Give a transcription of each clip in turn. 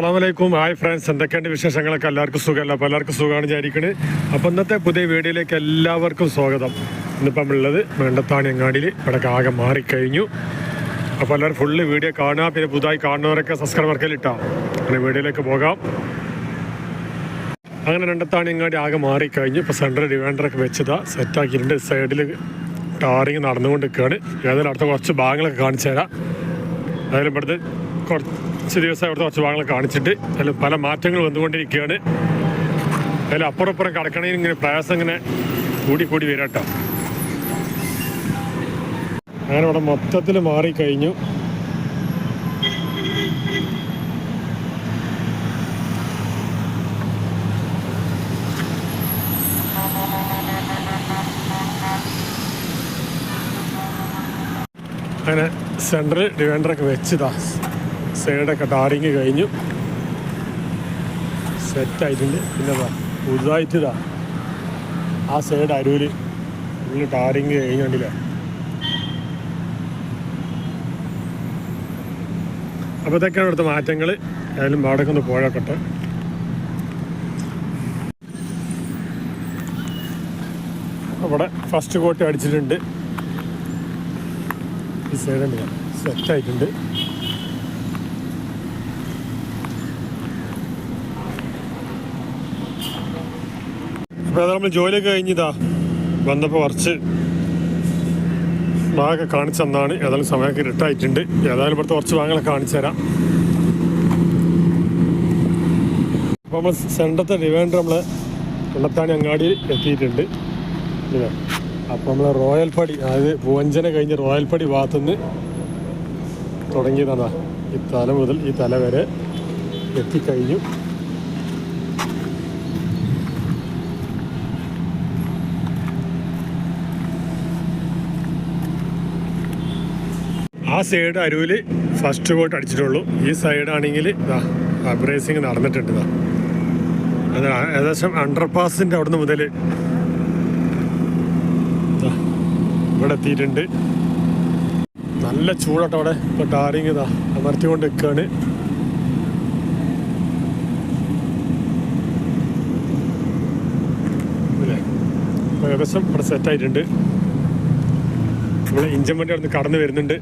അസ്സാം വലൈക്കും hi friends എന്തൊക്കെയുണ്ട് വിശേഷങ്ങളൊക്കെ? എല്ലാവർക്കും സുഖമല്ല? അപ്പോൾ എല്ലാവർക്കും സുഖമാണ് വിചാരിക്കുന്നത് അപ്പോൾ ഇന്നത്തെ പുതിയ വീഡിയോയിലേക്ക് എല്ലാവർക്കും സ്വാഗതം. ഇന്നിപ്പം ഉള്ളത് വേണ്ടത്താണ് അങ്ങാടിയിൽ ഇവിടെ ആകെ മാറിക്കഴിഞ്ഞു. അപ്പോൾ എല്ലാവരും ഫുള്ള് വീഡിയോ കാണുക. പിന്നെ പുതുതായി കാണുന്നവരൊക്കെ സബ്സ്ക്രൈബർക്കിൽ ഇട്ടാം. അങ്ങനെ വീഡിയോയിലേക്ക് പോകാം. അങ്ങനെ രണ്ടത്താണി അങ്ങാടി ആകെ മാറിക്കഴിഞ്ഞു. ഇപ്പോൾ സെൻട്രൽ ഡിവൈൻഡറൊക്കെ വെച്ചതാ. സെറ്റാക്കിയിട്ടുണ്ട് സൈഡിൽ ടാറിങ് നടന്നുകൊണ്ട് നിൽക്കുകയാണ് ഏതായാലും അടുത്ത കുറച്ച് ഭാഗങ്ങളൊക്കെ കാണിച്ചു തരാം ഏതായാലും ഇവിടുത്തെ കുറച്ച് ദിവസം അവിടുത്തെ കുറച്ച് ഭാഗങ്ങൾ കാണിച്ചിട്ട് അതിൽ പല മാറ്റങ്ങൾ വന്നുകൊണ്ടിരിക്കുകയാണ്. അതിൽ അപ്പുറപ്പുറം അപ്പുറം കിടക്കണേന് ഇങ്ങനെ പ്രയാസം ഇങ്ങനെ കൂടി കൂടി വരാട്ടോ. അങ്ങനെ ഇവിടെ മൊത്തത്തിൽ മാറിക്കഴിഞ്ഞു. അങ്ങനെ സെൻട്രൽ ഡിവൈൻഡറൊക്കെ വെച്ചതാ. സൈഡൊക്കെ ടാറിങ് കഴിഞ്ഞു. സെറ്റായിട്ടുണ്ട്. പിന്നെ പുതുതായിട്ട് ഇതാ ആ സൈഡ് അരൂര് ഫുള്ള് ടാറിങ് കണ്ടില്ല? അപ്പോൾ മാറ്റങ്ങൾ ഏതായാലും അവിടെയൊക്കെ ഒന്ന് പോഴക്കട്ടെ അവിടെ ഫസ്റ്റ് കോട്ട് അടിച്ചിട്ടുണ്ട്. ഈ സൈഡ് സെറ്റായിട്ടുണ്ട്. അപ്പോൾ നമ്മൾ ജോലിയൊക്കെ കഴിഞ്ഞിതാ. വന്നപ്പോൾ കുറച്ച് ഭാഗമൊക്കെ കാണിച്ചു തന്നാണ്. ഏതായാലും സമയമൊക്കെ ഇരുട്ടായിട്ടുണ്ട് ഏതായാലും ഇവിടുത്തെ കുറച്ച് ഭാഗങ്ങളൊക്കെ കാണിച്ചു തരാം. അപ്പോൾ നമ്മൾ സെന്റത്തെ ഡിവൈൻഡർ നമ്മൾ കണ്ടത്താണി അങ്ങാടിയിൽ എത്തിയിട്ടുണ്ട്. അപ്പോൾ നമ്മൾ റോയൽ പടി അതായത് പൂവഞ്ചന കഴിഞ്ഞ് റോയൽ പടി ഭാഗത്തുനിന്ന് തുടങ്ങിയതാണ് ഈ തല മുതൽ ഈ തല വരെ എത്തിക്കഴിഞ്ഞു. ആ സൈഡ് അരുവിൽ ഫസ്റ്റ് കോട്ട് അടിച്ചിട്ടുള്ളൂ. ഈ സൈഡാണെങ്കിൽ ഇതാ അബ്രേസിങ് നടന്നിട്ടുണ്ട് ഇതാ അത് ഏകദേശം അണ്ടർപാസിന്റെ അവിടുന്ന് മുതൽ ഇവിടെ എത്തിയിട്ടുണ്ട്. നല്ല ചൂടട്ടോ അവിടെ. ഇപ്പോൾ ടാറിങ് ഇതാ അമർത്തിക്കൊണ്ട് നിൽക്കുകയാണ് ഏകദേശം ഇവിടെ സെറ്റായിട്ടുണ്ട് ഇവിടെ ഇഞ്ചൻ വണ്ടി അവിടെ നിന്ന് കടന്നു വരുന്നുണ്ട്.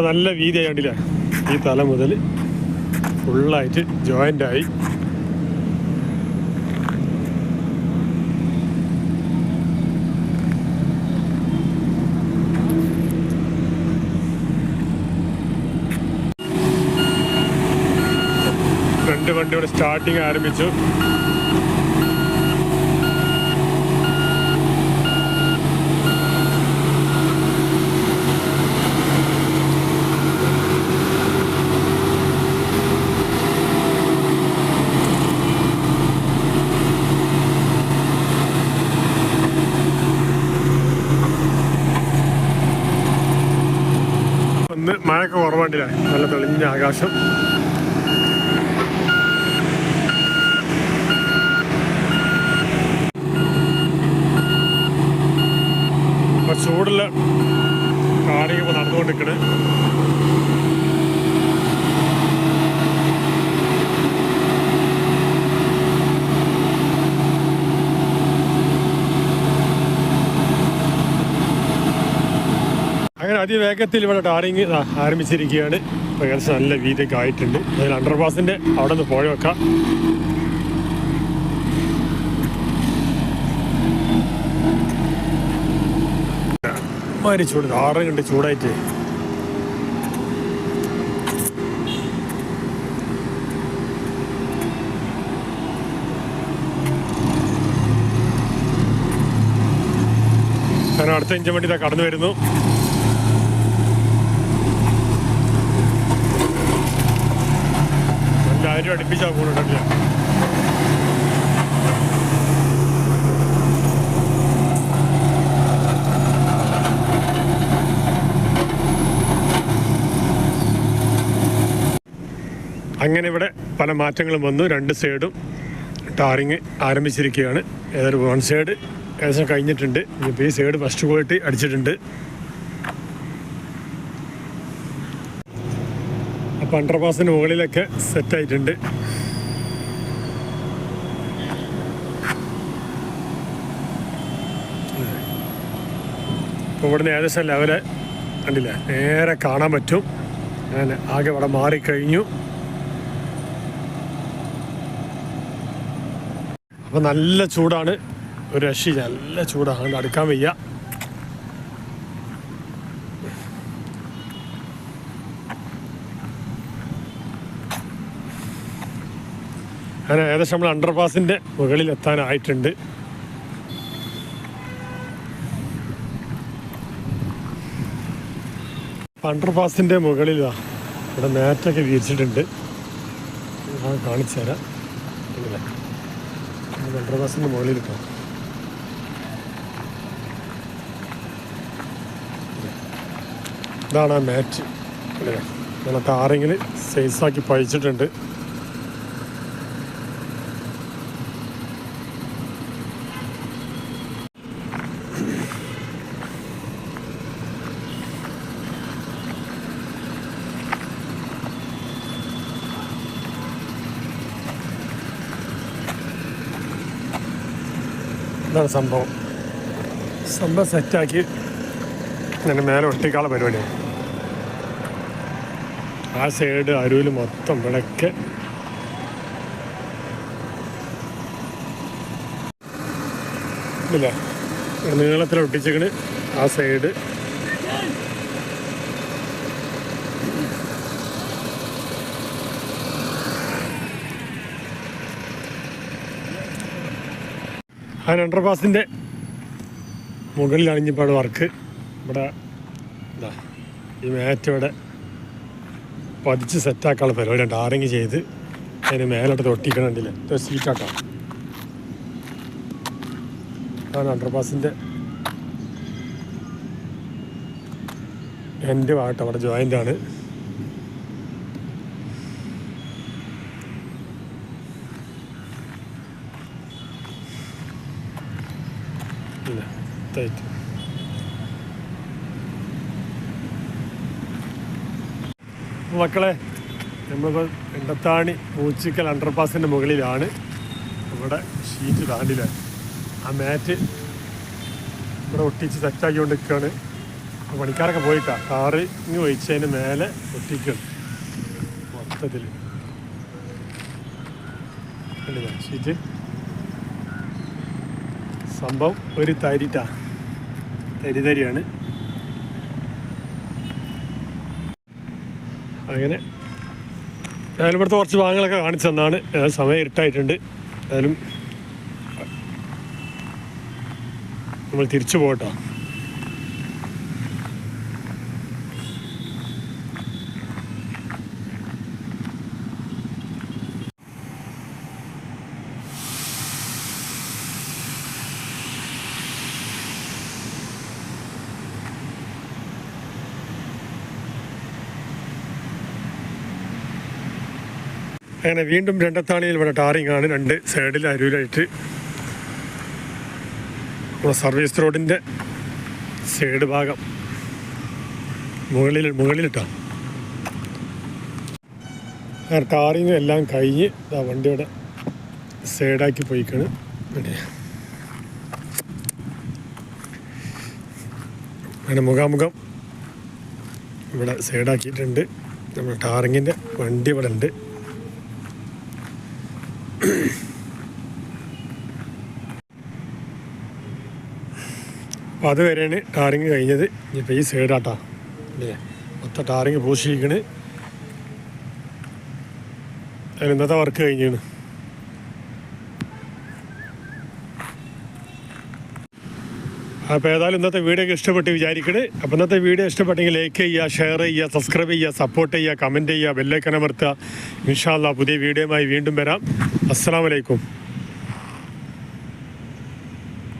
ഇപ്പം നല്ല വീതി ആയതുകൊണ്ടില്ല ഈ തല മുതൽ ഫുള്ളായിട്ട് ജോയിന്റ് ആയി. രണ്ട് വണ്ടിയുടെ സ്റ്റാർട്ടിങ് ആരംഭിച്ചു. മഴയൊക്കെ കുറവാണ്ടില്ല. നല്ല തെളിഞ്ഞ ആകാശം. ചൂടുള്ള ഇപ്പൊ നടന്നുകൊണ്ടിരിക്കണ്. അതിവേഗത്തിൽ ഇവിടെ ടാറിങ് ആരംഭിച്ചിരിക്കുകയാണ്. ഏകദേശം നല്ല വീതിയൊക്കെ ആയിട്ടുണ്ട്. അതിൽ അണ്ടർപാസിന്റെ അവിടെ നിന്ന് പോയ വെക്കാം. മാതിരി ചൂട് ആറ് കണ്ട് ചൂടായിട്ട്. ഞാൻ അടുത്ത ഇഞ്ചൻ വണ്ടി കടന്നു വരുന്നു. എല്ലാവരും അടുപ്പിച്ചാ കൂടുതൽ അങ്ങനെ ഇവിടെ പല മാറ്റങ്ങളും വന്നു. രണ്ട് സൈഡും ടാറിങ് ആരംഭിച്ചിരിക്കുകയാണ്. ഏതൊരു വൺ സൈഡ് ഏകദേശം കഴിഞ്ഞിട്ടുണ്ട്. ഇനിയിപ്പോൾ ഈ സൈഡ് ഫസ്റ്റ് ക്വാളിറ്റി അടിച്ചിട്ടുണ്ട്. അപ്പോൾ അണ്ടർപാസിന് മുകളിലൊക്കെ സെറ്റായിട്ടുണ്ട് ഇപ്പോൾ ഇവിടുന്ന് ഏകദേശം ലെവൽ കണ്ടില്ല? നേരെ കാണാൻ പറ്റും. അങ്ങനെ ആകെ ഇവിടെ മാറിക്കഴിഞ്ഞു. അപ്പോൾ നല്ല ചൂടാണ്. ഒരു രക്ഷയില്ല. നല്ല ചൂടാണ്. അടുക്കാൻ വയ്യ. അങ്ങനെ ഏകദേശം നമ്മൾ അണ്ടർപാസിന്റെ മുകളിൽ എത്താനായിട്ടുണ്ട്. അണ്ടർപാസിന്റെ മുകളിലാ ഇവിടെ മാറ്റൊക്കെ വിരിച്ചിട്ടുണ്ട് ഞാൻ കാണിച്ചു തരാം. അണ്ടർപാസിന്റെ മുകളിൽ ഇപ്പോൾ ഇതാണ് ആ മാറ്റ് ഇങ്ങനെ. താരെങ്കിൽ സൈസാക്കി പഴിച്ചിട്ടുണ്ട്. ഇതാണ് സംഭവം? സംഭവം സെറ്റാക്കി. ഇങ്ങനെ മേലെ ഒട്ടിക്കാളെ പരിപാടിയാണ് ആ സൈഡ് അരുവിൽ മൊത്തം ഇവിടൊക്കെ ഇല്ല? നീളത്തിൽ ഒട്ടിച്ചേക്കണ് ആ സൈഡ് ആ അണ്ടർപാസിന്റെ മുകളിലാണ് ഇനിയിപ്പോൾ വർക്ക്. ഇവിടെ ഇതാ ഈ മാറ്റ് ഇവിടെ പതിച്ച് സെറ്റാക്കാനുള്ള പരിപാടി ഉണ്ട്. ആരെങ്കി ചെയ്ത് അതിന് മേലോട്ട് തൊട്ടിക്കണണ്ടില്ല സീറ്റാക്കാം അതാണ് അണ്ടർപാസിന്റെ എന്റെ ഭാഗത്ത് അവിടെ ജോയിന്റ് ആണ് ഇല്ല ടൈറ്റ് മക്കളെ നമ്മളിപ്പോൾ എണ്ടത്താണി മൂച്ചിക്കൽ അണ്ടർപാസിന്റെ മുകളിലാണ്. നമ്മുടെ ഷീറ്റ് താണ്ടില്ല ആ മാറ്റ് ഇവിടെ ഒട്ടിച്ച് സെറ്റാക്കിക്കൊണ്ട് നിൽക്കുകയാണ് പണിക്കാരൊക്കെ പോയിട്ടാണ് കാറ് ഇങ്ങ് ഒഴിച്ചതിന് മേലെ ഒട്ടിക്കണം മൊത്തത്തിൽ ഷീറ്റ് സംഭവം ഒരു തരിട്ടാ. തരി തരിയാണ് അങ്ങനെ ഏതായാലും ഇവിടുത്തെ കുറച്ച് ഭാഗങ്ങളൊക്കെ കാണിച്ചു തന്നാണ്. സമയം ഇരുട്ടായിട്ടുണ്ട്. ഏതായാലും നമ്മൾ തിരിച്ചു പോകട്ടോ. അങ്ങനെ വീണ്ടും രണ്ടത്താണിയിൽ ഇവിടെ ടാറിങ്ങാണ് രണ്ട് സൈഡിൽ അരൂരായിട്ട്. നമ്മുടെ സർവീസ് റോഡിന്റെ സൈഡ് ഭാഗം. മുകളിൽ മുകളിലിട്ടാണ് ടാറിങ്ങും എല്ലാം കഴിഞ്ഞ് ആ വണ്ടിയുടെ സൈഡാക്കി പോയിക്കാണ്. അങ്ങനെ മുഖാമുഖം ഇവിടെ സൈഡാക്കിയിട്ടുണ്ട്. നമ്മുടെ ടാറിങ്ങിന്റെ വണ്ടി ഇവിടെ ഉണ്ട്. അപ്പോൾ അതുവരെയാണ് ടാറിങ് കഴിഞ്ഞത്. ഇനിയിപ്പോൾ ഈ സൈഡാട്ടാ അല്ലേ? മൊത്തം ടാറിങ് പൂശിയിരിക്കണ്. അതിൽ ഇന്നത്തെ വർക്ക് കഴിഞ്ഞാണ് അപ്പോൾ ഏതായാലും ഇന്നത്തെ വീഡിയോ ഇഷ്ടപ്പെട്ട് വിചാരിക്കണേ. അപ്പോൾ ഇന്നത്തെ വീഡിയോ ഇഷ്ടപ്പെട്ടെങ്കിൽ ലൈക്ക് ചെയ്യുക ഷെയർ ചെയ്യുക സബ്സ്ക്രൈബ് ചെയ്യുക സപ്പോർട്ട് ചെയ്യുക കമന്റ് ചെയ്യുക ബെല്ലൈക്കനമർത്തുക ഇൻഷാല്ല പുതിയ വീഡിയോയുമായി വീണ്ടും വരാം. അസ്സാം വലൈക്കും